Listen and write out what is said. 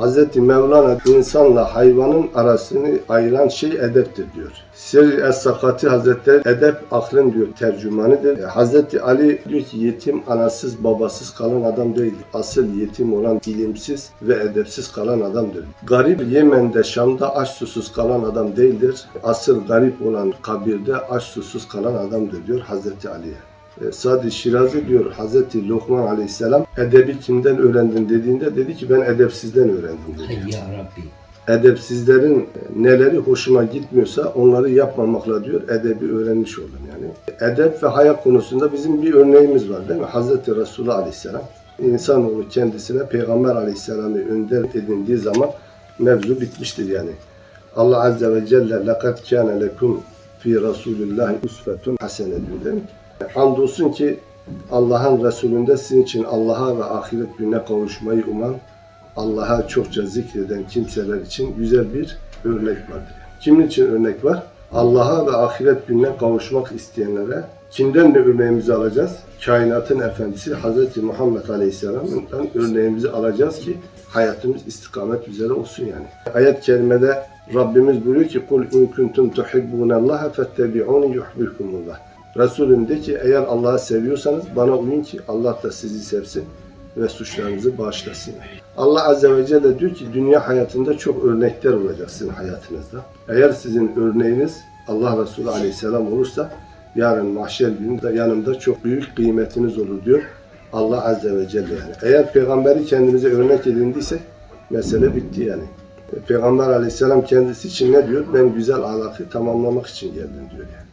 Hazreti Mevlana insanla hayvanın arasını ayıran şey edeptir diyor. Sir Es-Sakati Hazretleri edep aklın diyor tercümanıdır. E, Hazreti Ali diyor ki yetim anasız babasız kalan adam değildir. Asıl yetim olan ilimsiz ve edepsiz kalan adamdır. Garip Yemen'de Şam'da aç susuz kalan adam değildir. Asıl garip olan kabirde aç susuz kalan adamdır diyor Hazreti Ali'ye. E, Sadi Şirazi diyor Hazreti Lokman Aleyhisselam edebi kimden öğrendin dediğinde dedi ki ben edepsizden öğrendim dedi. Hay ya Rabbi. Edepsizlerin e, neleri hoşuma gitmiyorsa onları yapmamakla diyor edebi öğrenmiş oldum yani. Edep ve hayat konusunda bizim bir örneğimiz var değil mi? Hazreti Resulullah Aleyhisselam insanoğlu kendisine Peygamber Aleyhisselam'ı önder edindiği zaman mevzu bitmiştir yani. Allah Azze ve Celle لَقَدْ كَانَ لَكُمْ فِي رَسُولِ اللّٰهِ اُسْفَةٌ حَسَنَ diyor değil mi? Andolsun ki Allah'ın Resulünde sizin için Allah'a ve ahiret gününe kavuşmayı uman, Allah'a çokça zikreden kimseler için güzel bir örnek vardır. Kimin için örnek var? Allah'a ve ahiret gününe kavuşmak isteyenlere kimden de örneğimizi alacağız? Kainatın efendisi Hz. Muhammed Aleyhisselam'dan örneğimizi alacağız ki hayatımız istikamet üzere olsun yani. Ayet-i kerimede Rabbimiz buyuruyor ki kul in kuntum tuhibbunallaha fettebi'uni yuhibbukumullah. Resulüm de ki eğer Allah'ı seviyorsanız bana uyun ki Allah da sizi sevsin ve suçlarınızı bağışlasın. Allah Azze ve Celle diyor ki dünya hayatında çok örnekler olacak sizin hayatınızda. Eğer sizin örneğiniz Allah Resulü Aleyhisselam olursa yarın mahşer gününde yanımda çok büyük kıymetiniz olur diyor Allah Azze ve Celle yani. Eğer peygamberi kendimize örnek edindiyse mesele bitti yani. Peygamber Aleyhisselam kendisi için ne diyor? Ben güzel ahlakı tamamlamak için geldim diyor yani.